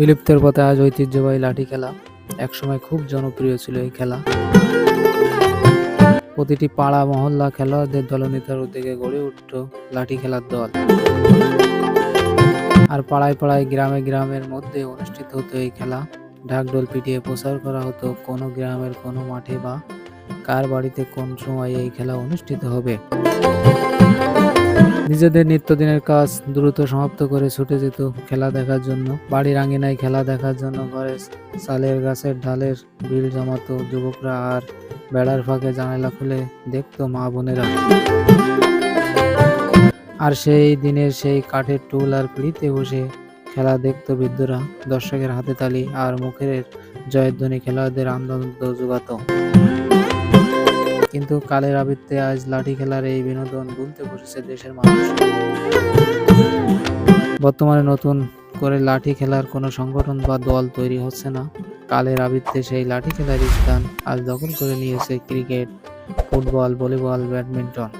বিলুপ্তের পথে আজ ঐতিহ্যবাহী লাঠি খেলা একসময় খুব জনপ্রিয় ছিল এই খেলা। প্রতিটি পাড়া, মহল্লা খেলোয়াড়দের দলনেতার উদ্যোগে গড়ে উঠত লাঠি খেলার দল। আর পাড়ায় পাড়ায়, গ্রামে গ্রামের মধ্যে অনুষ্ঠিত হতো এই খেলা। ঢাকঢোল পিটিয়ে প্রচার করা হতো কোনো গ্রামের, কোনো মাঠে বা কার বাড়িতে কোন সময় এই খেলা অনুষ্ঠিত হবে। নিজেদের নিত্যদিনের কাজ দ্রুত সমাপ্ত করে ছুটে যেত খেলা দেখার জন্য। বাড়ির আঙিনায় খেলা দেখার জন্য ঘরে চালের গাছের ঢালের বিল জমাতো যুবকরা আর বেড়ার ফাঁকে জানালা খুলে দেখতো মা বোনেরা। আর সেই দিনের সেই কাঠের টুল আর পিড়িতে বসে খেলা দেখতো বৃদ্ধরা। দর্শকের হাতে তালি আর মুখের জয়ের ধ্বনি খেলোয়াড়দের আনন্দ যোগাতো। কিন্তু কালের আবৃত্তে আজ লাঠি খেলার এই বিনোদন ভুলতে বসেছে দেশের মানুষ। বর্তমানে নতুন করে লাঠি খেলার কোনো সংগঠন বা দল তৈরি হচ্ছে না। কালের আবৃত্তে সেই লাঠি খেলার স্থান আজ দখল করে নিয়েছে ক্রিকেট, ফুটবল, ভলিবল, ব্যাডমিন্টন।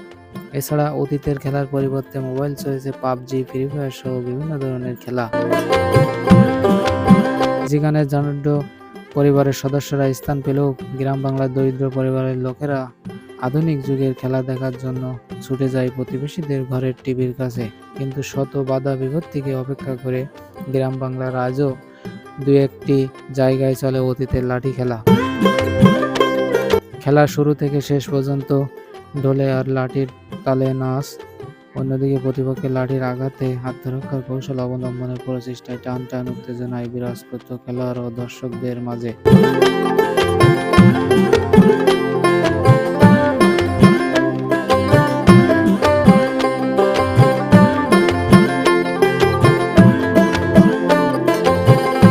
এছাড়া অতীতের খেলার পরিবর্তে মোবাইল চলেছে পাবজি, ফ্রি ফায়ার সহ বিভিন্ন ধরনের খেলা। যেখানে জানাড্য পরিবারের সদস্যরা স্থান পেলেও গ্রাম বাংলার দরিদ্র পরিবারের লোকেরা আধুনিক যুগের খেলা দেখার জন্য ছুটে যায় প্রতিবেশীদের ঘরের টিভির কাছে। কিন্তু শত বাধা বিপত্তিকে অপেক্ষা করে গ্রাম বাংলার আজও দু একটি জায়গায় চলে অতীতের লাঠি খেলা। খেলা শুরু থেকে শেষ পর্যন্ত ঢোলে আর লাঠির তালে নাচ অন্যদিকে প্রতিপক্ষের লাঠির আঘাতে আত্মরক্ষার কৌশল অবলম্বনের প্রচেষ্টায় টান টান উত্তেজনায় বিরাজ করত খেলোয়াড় ও দর্শকদের মাঝে।